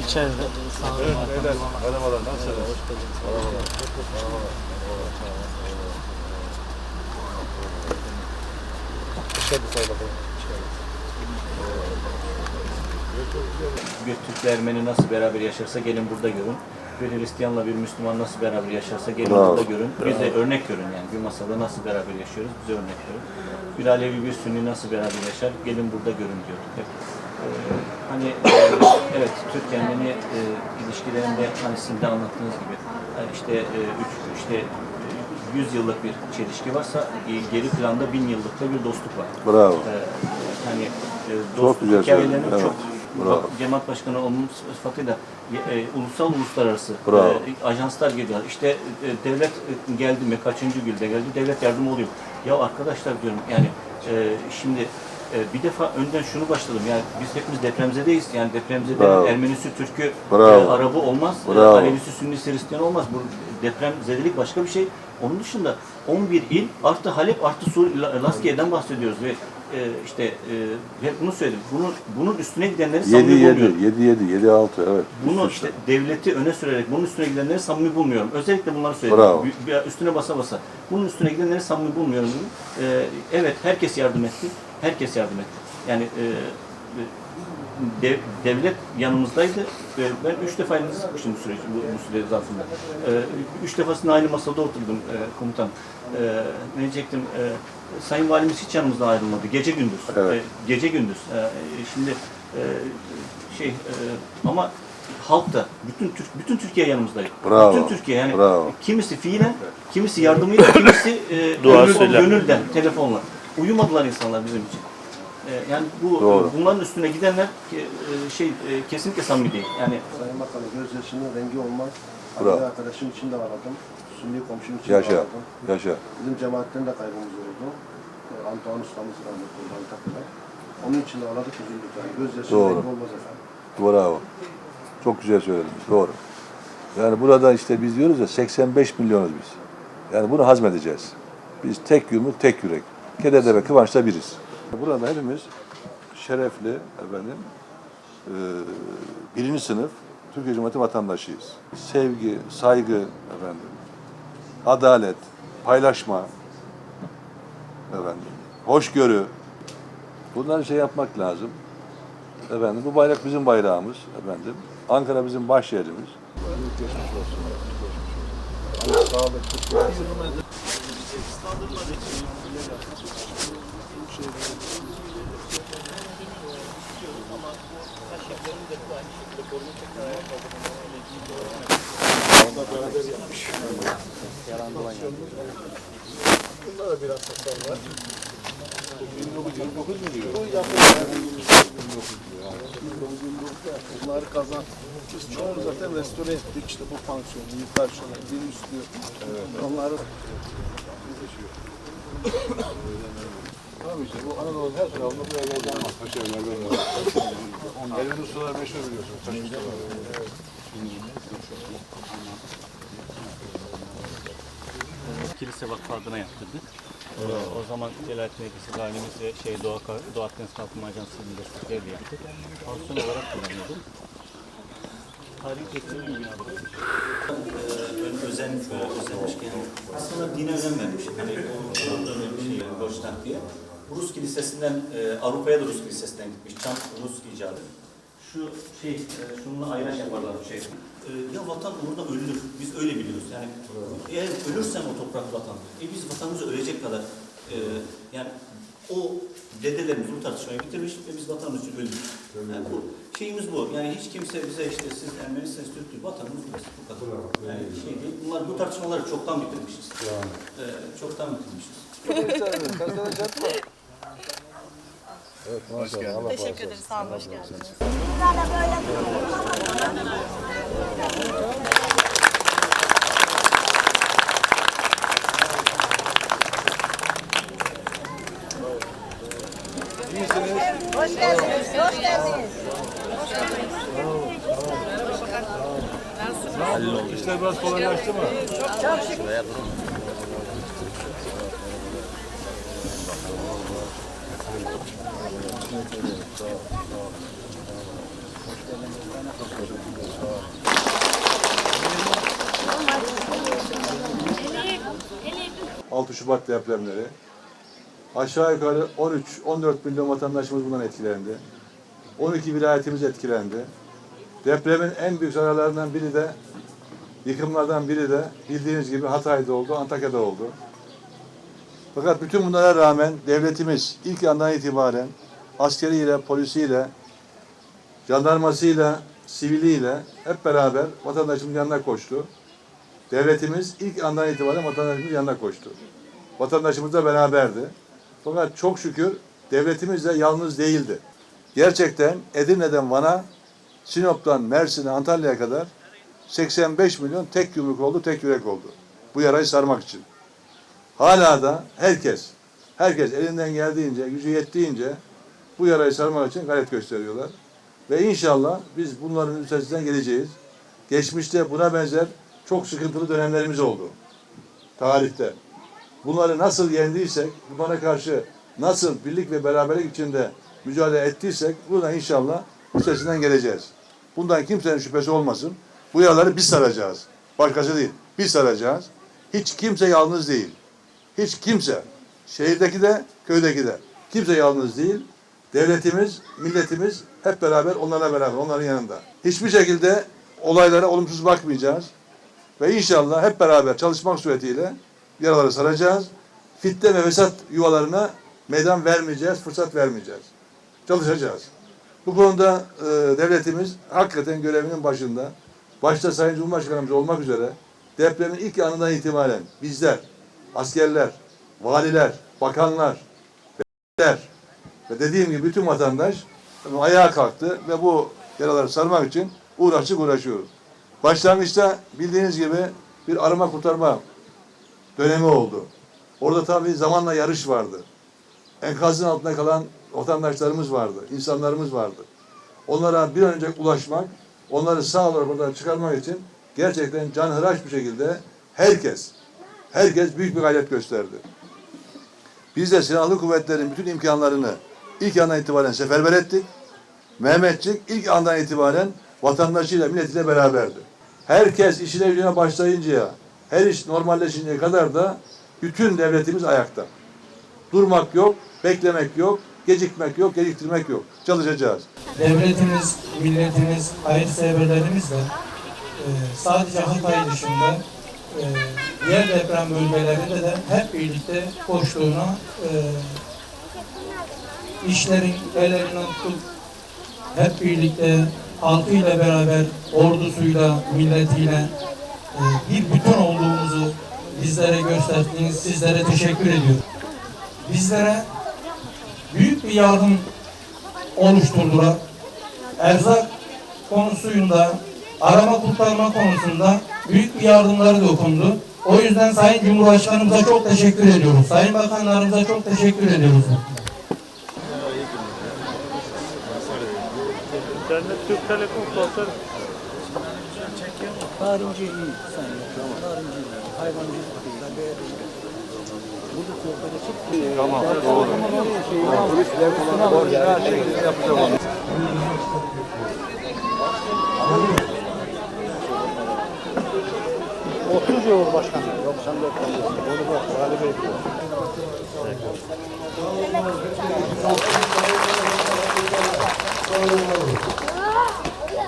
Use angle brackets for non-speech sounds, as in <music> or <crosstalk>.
İçeride. Sağ olun. Evet beyler, merhabalar, nasılsınız? Merhabalar. Bir Türkle Ermeni nasıl beraber yaşarsa gelin burada görün. Bir Hristiyanla bir Müslüman nasıl beraber yaşarsa gelin Bravo, burada görün. Bize örnek görün yani. Bir masada nasıl beraber yaşıyoruz bize örnek görün. Bir Alevi bir Sünni nasıl beraber yaşar gelin burada görün diyorduk hep. Ee, hani e, evet Türk-Ermeni e, ilişkilerinde hani sizin de anlattığınız gibi yani işte e, üç, işte e, 100 yıllık bir çelişki varsa e, geri planda bin yıllık da bir dostluk var. Bravo. Ee, hani e, Çok dostluk güzel hikayelerinin evet. çok Bravo. Cemaat Başkanı olmamın sıfatıyla e, ulusal uluslararası Bravo. e, ajanslar geliyor. İşte e, devlet e, geldi mi, kaçıncı gülde geldi, devlet yardımı oluyor. Ya arkadaşlar diyorum yani e, şimdi e, bir defa önden şunu başladım yani biz hepimiz depremzedeyiz. Yani depremzede. Ermenisi, Türk'ü, e, Arabı olmaz. E. Alevisi, Sünnisi, Hristiyan olmaz. Bu depremzedelik başka bir şey. Onun dışında 11 il artı Halep artı Sur La- Laskiye'den bahsediyoruz ve e, işte e, hep bunu söyledim. Bunun bunun üstüne gidenleri 7 samimi 7 bulmuyorum. 7 7 7 6 evet. Bunu işte devleti öne sürerek bunun üstüne gidenleri samimi bulmuyorum. Özellikle bunları söyledim. Bravo. Bir- bir üstüne basa basa. Bunun üstüne gidenleri samimi bulmuyorum. dedim. Ee, evet herkes yardım etti. Herkes yardım etti. Yani e, e, dev- devlet yanımızdaydı. Ben üç defa elinizi sıkmıştım bu süreç, bu, bu süre zarfında. Üç defasında aynı masada oturdum e, komutan. Ee, ne diyecektim? Sayın Valimiz hiç yanımızdan ayrılmadı. Gece gündüz. Evet. Ee, gece gündüz. Ee, şimdi e, şey e, ama halk da bütün Türk bütün Türkiye yanımızdaydı. Bravo. Bütün Türkiye yani Bravo. kimisi fiilen, kimisi yardımıyla, kimisi e, <laughs> Duasıyla. gönül- gönülden, telefonla. Uyumadılar insanlar bizim için. E, yani bu Doğru. bunların üstüne gidenler e, şey e, kesinlikle samimi değil. Yani Sayın Bakanım gözyaşının rengi olmaz. Bravo. arkadaşım için de aradım. Sünni komşum için de Yaşa. aradım. Yaşa. Bizim cemaatten de kaybımız oldu. Ee, Antoine ustamız rahmetli oldu Antakya'da. Onun için de aradık üzüldük yani. Gözyaşının Doğru. rengi olmaz efendim. Bravo. Çok güzel söylediniz. Doğru. Yani burada işte biz diyoruz ya 85 milyonuz biz. Yani bunu hazmedeceğiz. Biz tek yumruk, tek yürek. Keder'de ve Kıvanç'ta biriz. Burada hepimiz şerefli efendim e, birinci sınıf Türkiye Cumhuriyeti vatandaşıyız. Sevgi, saygı efendim, adalet, paylaşma efendim, hoşgörü bunları şey yapmak lazım. Efendim bu bayrak bizim bayrağımız efendim. Ankara bizim başşehrimiz. Bunları kazan. Biz çoğunu zaten restore ettik işte bu pansiyonu, yukarı şöyle, bir üstü. Onları Tamam işte bu Anadolu'nun her tarafında bu evlerden var. Taş evlerden var. Elin ustalar meşhur biliyorsunuz. Taş ustalar. Kilise vakfı adına yaptırdık. Ee, o zaman Celalettin Ekisi Valimiz ve şey Doğu, Doğu Akdeniz Kalkınma Ajansı'nın destekleri yaptık. Pansiyon olarak kullanıyorduk. Tarihi köklü bir bina burası. Ee, özenmiş böyle, özenmiş yani. Aslında dine önem vermiş. Hani o önemli şey, Deutschland diye. Rus kilisesinden, e, Avrupa'ya da Rus kilisesinden gitmiş. Çam Rus icadı. Şu şey, e, şununla ayran yaparlar bu şey. E, ya vatan orada ölür. Biz öyle biliyoruz. Yani eğer ölürsen o toprak vatan. E biz vatanımızı ölecek kadar e, yani o dedelerimiz bu tartışmayı bitirmiş ve biz vatanımız için öldük. Yani bu şeyimiz bu. Yani hiç kimse bize işte siz Ermenisiniz, Türk'tür, vatanımız burası bu kadar. Yani şey değil. Bunlar bu tartışmaları çoktan bitirmişiz. E, çoktan bitirmişiz. Teşekkür ederiz. Sağ olun. Hoş geldiniz. Hoş geldiniz. Hoş geldiniz. İşler biraz kolaylaştı mı? Elif, 6 Şubat depremleri. Aşağı yukarı 13-14 milyon vatandaşımız bundan etkilendi. 12 vilayetimiz etkilendi. Depremin en büyük zararlarından biri de, yıkımlardan biri de bildiğiniz gibi Hatay'da oldu, Antakya'da oldu. Fakat bütün bunlara rağmen devletimiz ilk andan itibaren askeriyle, polisiyle, jandarmasıyla, siviliyle hep beraber vatandaşımızın yanına koştu. Devletimiz ilk andan itibaren vatandaşımızın yanına koştu. Vatandaşımızla beraberdi. Fakat çok şükür devletimiz de yalnız değildi. Gerçekten Edirne'den Van'a, Sinop'tan Mersin'e, Antalya'ya kadar 85 milyon tek yumruk oldu, tek yürek oldu. Bu yarayı sarmak için. Hala da herkes, herkes elinden geldiğince, gücü yettiğince bu yarayı sarmak için gayret gösteriyorlar. Ve inşallah biz bunların üstesinden geleceğiz. Geçmişte buna benzer çok sıkıntılı dönemlerimiz oldu. Tarihte. Bunları nasıl yendiysek, bunlara karşı nasıl birlik ve beraberlik içinde mücadele ettiysek buradan inşallah üstesinden geleceğiz. Bundan kimsenin şüphesi olmasın. Bu yaraları biz saracağız. Başkası değil. Biz saracağız. Hiç kimse yalnız değil. Hiç kimse. Şehirdeki de, köydeki de. Kimse yalnız değil. Devletimiz, milletimiz hep beraber onlarla beraber, onların yanında. Hiçbir şekilde olaylara olumsuz bakmayacağız. Ve inşallah hep beraber çalışmak suretiyle yaraları saracağız. Fitne ve fesat yuvalarına meydan vermeyeceğiz, fırsat vermeyeceğiz. Çalışacağız. Bu konuda e, devletimiz hakikaten görevinin başında. Başta Sayın Cumhurbaşkanımız olmak üzere depremin ilk anından itibaren bizler, askerler, valiler, bakanlar, belediyeler ve dediğim gibi bütün vatandaş ayağa kalktı ve bu yaraları sarmak için uğraştık uğraşıyoruz. Başlangıçta bildiğiniz gibi bir arama kurtarma dönemi oldu. Orada tabii zamanla yarış vardı. Enkazın altında kalan vatandaşlarımız vardı, insanlarımız vardı. Onlara bir an önce ulaşmak, onları sağ olarak buradan çıkarmak için gerçekten canhıraş bir şekilde herkes, herkes büyük bir gayret gösterdi. Biz de silahlı kuvvetlerin bütün imkanlarını ilk andan itibaren seferber ettik. Mehmetçik ilk andan itibaren vatandaşıyla, milletiyle beraberdi. Herkes işine gücüne başlayıncaya, her iş normalleşinceye kadar da bütün devletimiz ayakta. Durmak yok, beklemek yok, gecikmek yok, geciktirmek yok. Çalışacağız. devletimiz, milletimiz, hayırseverlerimiz de e, sadece Hatay dışında e, deprem bölgelerinde de hep birlikte koştuğuna e, işlerin ellerinden tutup hep birlikte halkıyla beraber, ordusuyla, milletiyle e, bir bütün olduğumuzu bizlere gösterdiğiniz sizlere teşekkür ediyorum. Bizlere büyük bir yardım oluşturdular. Erzak konusunda, arama kurtarma konusunda büyük bir yardımları dokundu. O yüzden Sayın Cumhurbaşkanımıza çok teşekkür ediyoruz. Sayın Bakanlarımıza çok teşekkür ediyoruz. İnternet Türk Telekom sosyal Narinci iyi sen Tamam. Narinci iyi. Hayvancılık değil. Burada kooperatif Tamam, doğru. Her şeyi yapacağım. Cumhurbaşkanı 94 tanesi. Onu bak Ali Bey diyor. Sayın